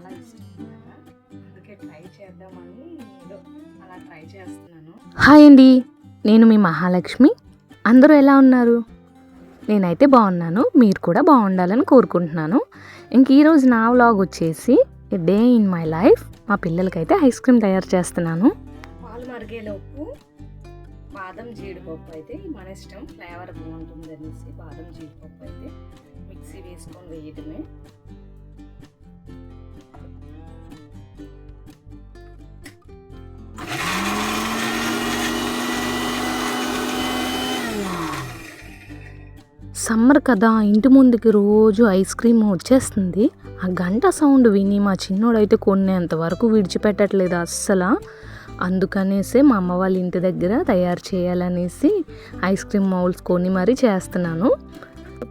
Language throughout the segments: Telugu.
చాలా ఇష్టం అనమాట అందుకే ట్రై చేద్దామని ఏదో అలా ట్రై చేస్తున్నాను. హాయ్ అండి. నేను మీ మహాలక్ష్మి. అందరూ ఎలా ఉన్నారు? నేనైతే బాగున్నాను. మీరు కూడా బాగుండాలని కోరుకుంటున్నాను. ఇంక ఈరోజు నా వ్లాగ్ వచ్చేసి డే ఇన్ మై లైఫ్ మా పిల్లలకైతే ఐస్ క్రీమ్ తయారు చేస్తున్నాను. పాలు మరిగేలోపు బాదం జీడిపప్పు అయితే మన ఇష్టం. ఫ్లేవర్ బాగుంటుంది అనేసి బాదం జీడిపప్పు అయితే మిక్సీ వేసుకొని వేయటమే. సమ్మర్ కదా ఇంటి ముందుకి రోజు ఐస్ క్రీమ్ వచ్చేస్తుంది. ఆ గంట సౌండ్ విని మా చిన్నోడైతే కొనేంత వరకు విడిచిపెట్టట్లేదు అస్సలు. అందుకనేసే మా అమ్మ వాళ్ళ ఇంటి దగ్గర తయారు చేయాలనేసి ఐస్ క్రీమ్ మౌల్స్ కొని మరీ చేస్తున్నాను.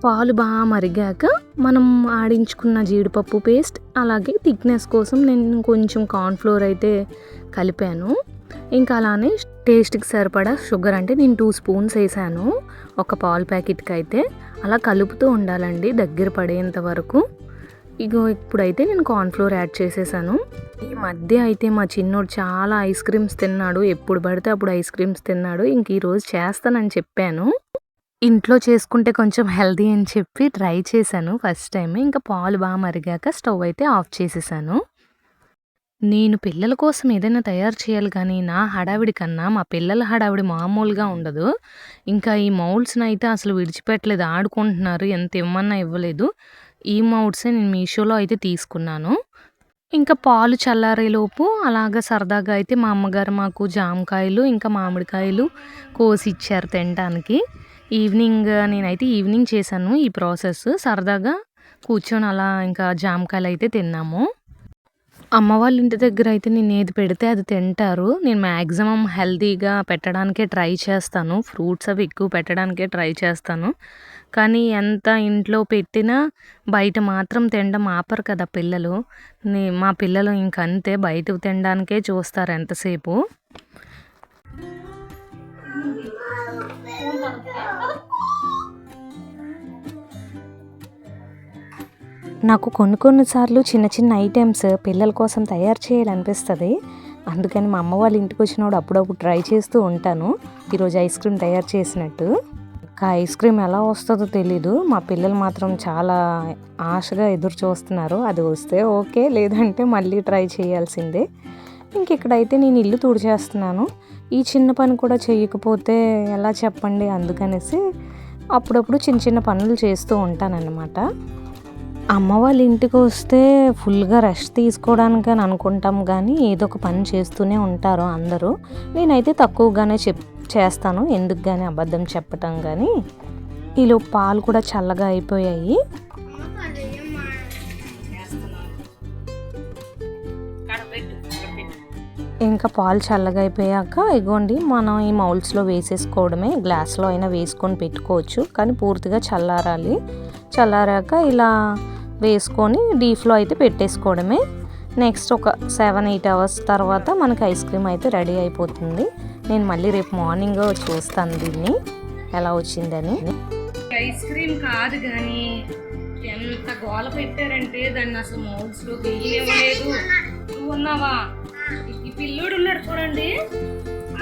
పాలు బాగా మరిగాక మనం ఆడించుకున్న జీడిపప్పు పేస్ట్ అలాగే థిక్నెస్ కోసం నేను కొంచెం కార్న్ఫ్లోర్ అయితే కలిపాను. ఇంకా అలానే టేస్ట్కి సరిపడా షుగర్ అంటే నేను టూ స్పూన్స్ వేసాను. ఒక పాలు ప్యాకెట్కి అయితే అలా కలుపుతూ ఉండాలండి దగ్గర పడేంత వరకు. ఇగో ఇప్పుడైతే నేను కార్న్ఫ్లోర్ యాడ్ చేసేసాను. ఈ మధ్య అయితే మా చిన్నోడు చాలా ఐస్ క్రీమ్స్ తిన్నాడు. ఎప్పుడు పడితే అప్పుడు ఐస్ క్రీమ్స్ తిన్నాడు. ఇంక ఈరోజు చేస్తానని చెప్పాను. ఇంట్లో చేసుకుంటే కొంచెం హెల్దీ అని చెప్పి ట్రై చేశాను ఫస్ట్ టైం ఇంకా పాలు బాగా మరిగాక స్టవ్ అయితే ఆఫ్ చేసేసాను. నేను పిల్లల కోసం ఏదైనా తయారు చేయాలి కానీ నా హడావిడి కన్నా మా పిల్లల హడావిడి మామూలుగా ఉండదు. ఇంకా ఈ మౌల్డ్స్ని అయితే అసలు విడిచిపెట్టలేదు ఆడుకుంటున్నారు ఎంత ఇవ్వమన్నా ఇవ్వలేదు. ఈ మౌల్డ్సే నేను మీషోలో అయితే తీసుకున్నాను. ఇంకా పాలు చల్లారేలోపు అలాగ సరదాగా అయితే మా అమ్మగారు మాకు జామకాయలు ఇంకా మామిడికాయలు కోసి ఇచ్చారు తినడానికి ఈవినింగ్ నేనైతే ఈవినింగ్ చేశాను ఈ ప్రాసెస్. సరదాగా కూర్చొని అలా ఇంకా జామకాయలు అయితే తిన్నాము. అమ్మ వాళ్ళ ఇంటి దగ్గర అయితే నేను ఏది పెడితే అది తింటారు. నేను మ్యాక్సిమం హెల్తీగా పెట్టడానికే ట్రై చేస్తాను. ఫ్రూట్స్ అవి ఎక్కువ పెట్టడానికే ట్రై చేస్తాను. కానీ ఎంత ఇంట్లో పెట్టినా బయట మాత్రం తినడం ఆపరు కదా పిల్లలు. నే మా పిల్లలు ఇంకంతే బయట తినడానికే చూస్తారు ఎంతసేపు. నాకు కొన్ని కొన్నిసార్లు చిన్న చిన్న ఐటమ్స్ పిల్లల కోసం తయారు చేయాలనిపిస్తుంది. అందుకని మా అమ్మ వాళ్ళ ఇంటికి వచ్చినప్పుడు అప్పుడప్పుడు ట్రై చేస్తూ ఉంటాను. ఈరోజు ఐస్ క్రీమ్ తయారు చేసినట్టు. ఇంకా ఐస్ క్రీమ్ ఎలా వస్తుందో తెలీదు. మా పిల్లలు మాత్రం చాలా ఆశగా ఎదురు చూస్తున్నారు. అది వస్తే ఓకే లేదంటే మళ్ళీ ట్రై చేయాల్సిందే. ఇంక ఇక్కడైతే నేను ఇల్లు తుడిచేస్తున్నాను. ఈ చిన్న పని కూడా చేయకపోతే ఎలా చెప్పండి? అందుకనేసి అప్పుడప్పుడు చిన్న చిన్న పనులు చేస్తూ ఉంటానన్నమాట. అమ్మ వాళ్ళ ఇంటికి వస్తే ఫుల్గా రెస్ట్ తీసుకోవడానికి అని అనుకుంటాం కానీ ఏదో ఒక పని చేస్తూనే ఉంటారు అందరూ. నేనైతే తక్కువగానే చెప్ చేస్తాను ఎందుకు కానీ అబద్ధం చెప్పటం కానీ ఈలో పాలు కూడా చల్లగా అయిపోయాయి. ఇంకా పాలు చల్లగా అయిపోయాక ఇగోండి మనం ఈ మౌల్స్లో వేసేసుకోవడమే గ్లాస్లో అయినా వేసుకొని పెట్టుకోవచ్చు కానీ పూర్తిగా చల్లారాలి. చల్లారాక ఇలా వేసుకొని డీప్లో అయితే పెట్టేసుకోవడమే. నెక్స్ట్ ఒక సెవెన్ ఎయిట్ అవర్స్ తర్వాత మనకి ఐస్ క్రీమ్ అయితే రెడీ అయిపోతుంది. నేను మళ్ళీ రేపు మార్నింగ్ చూస్తాను దీన్ని. ఎలా వచ్చిందని. ఐస్ క్రీమ్ కాదు కానీ ఎంత గోల పెట్టారంటే దాన్ని అసలు మౌల్స్లో వేయలేదు నువ్వు ఉన్నావా? ఈ పిల్లోడు ఉన్నాడు చూడండి.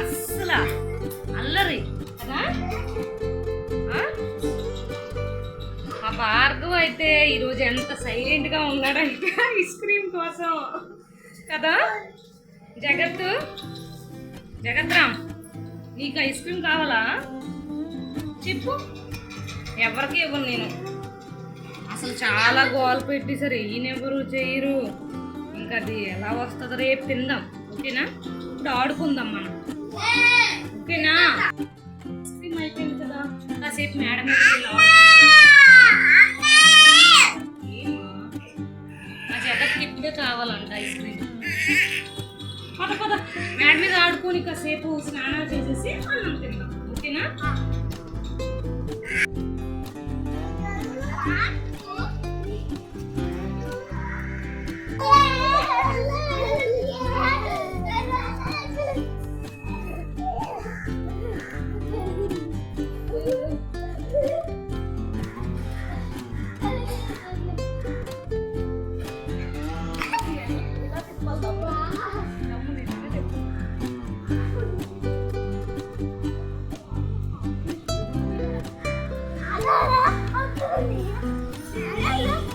అస్సలు అల్లరి. కదా? మా భార్గవ్ అయితే ఈరోజు ఎంత సైలెంట్గా ఉన్నాడంటే ఐస్ క్రీమ్ కోసం. కదా? జగత్ జగత్రామ్ నీకు ఐస్ క్రీమ్ కావాలా? చెప్పు. ఎవరికి ఇవ్వను నేను? అసలు చాలా గోల్ పెట్టేశారు ఈయనెవరు చేయరు. ఇంకా అది ఎలా వస్తుందో రేపు తిందాం. ఓకేనా? ఇప్పుడు ఆడుకుందాం మనం. ఓకేనా? ఐస్ క్రీమ్ అయిపోయింది కదా. కాసేపు మేడం జగత్కి కావాలంట ఐస్ క్రీమ్. పద పద. మేడ మీద ఆడుకొని కాసేపు స్నానాలు చేసేసి అన్నం తిందాం. ఓకేనా? 妈妈，我救你！来来！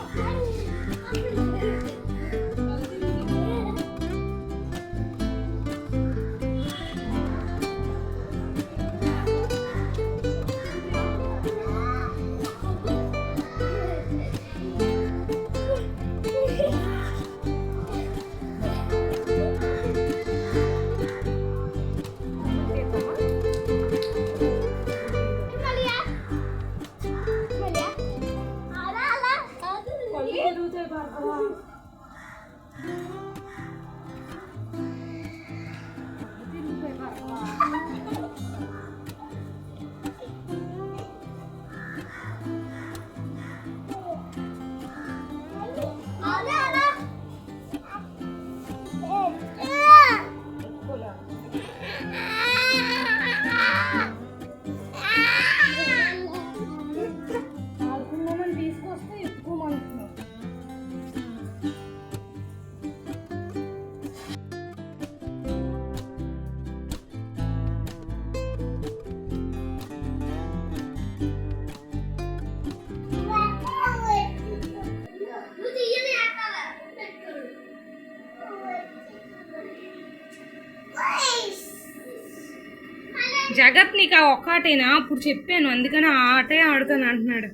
జగత్ నీకు ఆ ఒక్కటేనా? అప్పుడు చెప్పాను అందుకని ఆ ఆటే ఆడుతాను అంటున్నాడు.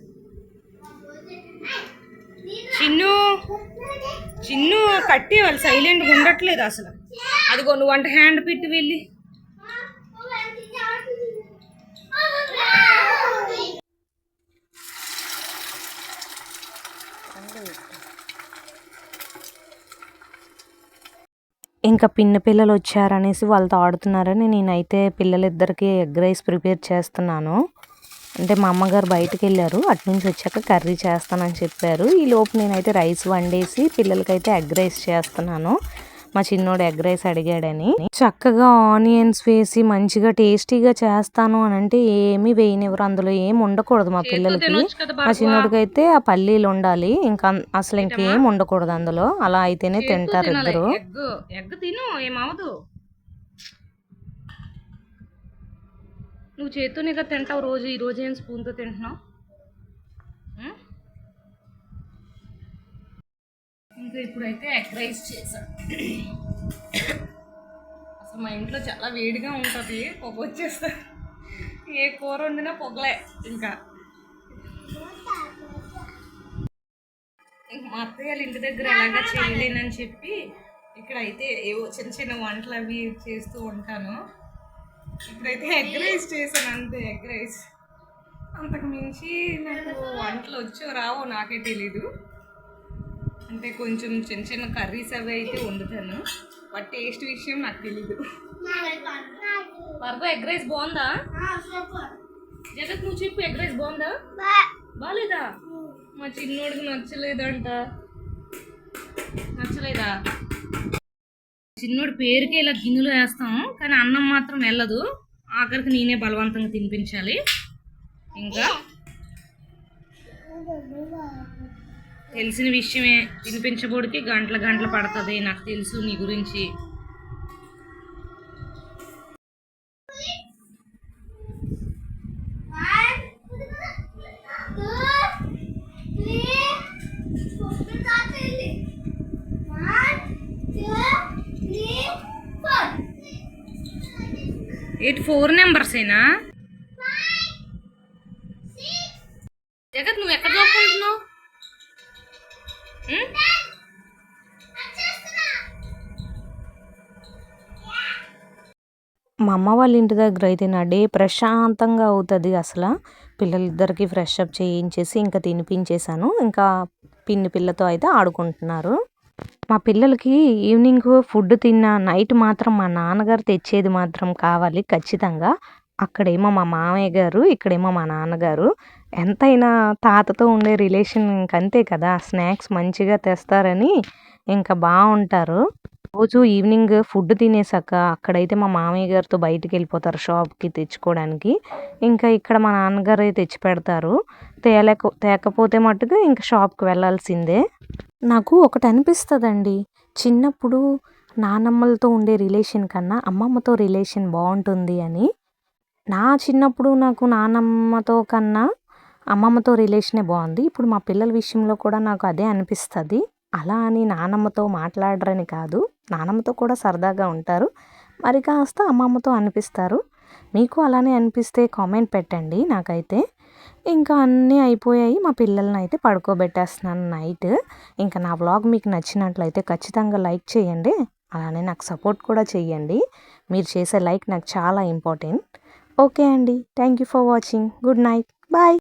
చిన్ను చిన్ను కట్టేవాళ్ళు సైలెంట్గా ఉండట్లేదు అసలు. అదిగో నువ్వు వంట హ్యాండ్ పెట్టి వెళ్ళి. ఇంకా పిన్న పిల్లలు వచ్చారనేసి వాళ్ళతో ఆడుతున్నారని నేనైతే పిల్లలిద్దరికి ఎగ్ రైస్ ప్రిపేర్ చేస్తున్నాను. అంటే మా అమ్మగారు బయటకు వెళ్ళారు అటు నుంచి వచ్చాక కర్రీ చేస్తానని చెప్పారు. ఈ లోపు నేనైతే రైస్ వండేసి పిల్లలకైతే ఎగ్ రైస్ చేస్తున్నాను. మా చిన్నోడు ఎగ్ రైస్ అడిగాడని. చక్కగా ఆనియన్స్ వేసి మంచిగా టేస్టీగా చేస్తాను అని అంటే ఏమీ వేయనివ్వరు. అందులో ఏం ఉండకూడదు మా పిల్లలకి. మా చిన్నోడికి అయితే ఆ పల్లీలు ఉండాలి. ఇంకా అసలు ఇంకేం ఉండకూడదు అందులో. అలా అయితేనే తింటారు ఇద్దరు. ఎగ్ ఎగ్ తిను ఏమవదు నువ్వు చేత్తోనే కదా తింటావు రోజు. ఈ రోజు ఏం స్పూన్తో తింటున్నావు? ఇప్పుడైతే ఎగ్ రైస్ చేశాను. అసలు మా ఇంట్లో చాలా వేడిగా ఉంటుంది పొగ వచ్చేస్తా. ఏ కూర వండినా పొగలే ఇంకా. ఇంక మా అత్తయ్య వాళ్ళ ఇంటి దగ్గర ఎలాగా చేయలేనని చెప్పి ఇక్కడ అయితే ఏవో చిన్న చిన్న వంటలు అవి చేస్తూ ఉంటాను. ఇప్పుడైతే ఎగ్ రైస్ చేశాను అంతే ఎగ్ రైస్. అంతకు మించి నాకు వంటలు వచ్చో రావో నాకే తెలీదు. అంటే కొంచెం చిన్న చిన్న కర్రీస్ అవి అయితే వండుతాను. బట్ టేస్ట్ విషయం నాకు తెలీదు. వరకు ఎగ్ రైస్ బాగుందా? జగత్ నువ్వు చెప్పు ఎగ్ రైస్ బాగుందా? బాగాలేదా మా చిన్నోడికి నచ్చలేదంట. నచ్చలేదా? చిన్నోడి పేరుకే ఇలా గిన్నెలు వేస్తాం కానీ అన్నం మాత్రం వెళ్ళదు. ఆఖరికి నేనే బలవంతంగా తినిపించాలి. ఇంకా? తెలిసిన విషయమే తినిపించబోడికి గంటల గంటలు పడుతుంది. నాకు తెలుసు నీ గురించి. ఎయిట్ ఫోర్ నెంబర్సేనా? మా అమ్మ వాళ్ళ ఇంటి దగ్గర అయితే నా డే ప్రశాంతంగా అవుతుంది. అసలు పిల్లలిద్దరికీ ఫ్రెష్ అప్ చేయించేసి ఇంకా తినిపించేశాను. ఇంకా పిన్ని పిల్లతో అయితే ఆడుకుంటున్నారు. మా పిల్లలకి ఈవినింగ్ ఫుడ్ తిన్న నైట్ మాత్రం మా నాన్నగారు తెచ్చేది మాత్రం కావాలి ఖచ్చితంగా. అక్కడేమో మా మామయ్య గారు ఇక్కడేమో మా నాన్నగారు. ఎంతైనా తాతతో ఉండే రిలేషన్ ఇంకంతే కదా. స్నాక్స్ మంచిగా తెస్తారని ఇంకా బాగుంటారు రోజు ఈవినింగ్ ఫుడ్ తినేసాక అక్కడైతే మా మామయ్య గారితో బయటికి వెళ్ళిపోతారు షాప్కి తెచ్చుకోవడానికి. ఇంకా ఇక్కడ మా నాన్నగారు తెచ్చి పెడతారు. తేలేక తేకపోతే మట్టుకు ఇంకా షాప్కి వెళ్ళాల్సిందే. నాకు ఒకటి అనిపిస్తుందండి. చిన్నప్పుడు నానమ్మలతో ఉండే రిలేషన్ కన్నా అమ్మమ్మతో రిలేషన్ బాగుంటుంది అని. నా చిన్నప్పుడు నాకు నానమ్మతో కన్నా అమ్మమ్మతో రిలేషనే బాగుంది. ఇప్పుడు మా పిల్లల విషయంలో కూడా నాకు అదే అనిపిస్తుంది. అలా అని నానమ్మతో మాట్లాడరని కాదు. నానమ్మతో కూడా సరదాగా ఉంటారు. మరి కాస్త అమ్మమ్మతో అనిపిస్తారు. మీకు అలానే అనిపిస్తే కామెంట్ పెట్టండి నాకైతే. ఇంకా అన్నీ అయిపోయాయి. మా పిల్లల్ని అయితే పడుకోబెట్టేస్తున్నాను నైట్. ఇంకా నా వ్లాగ్ మీకు నచ్చినట్లయితే ఖచ్చితంగా లైక్ చేయండి. అలానే నాకు సపోర్ట్ కూడా చేయండి మీరు చేసే లైక్ నాకు చాలా ఇంపార్టెంట్. ఓకే అండి. Thank you for watching. Good night. Bye.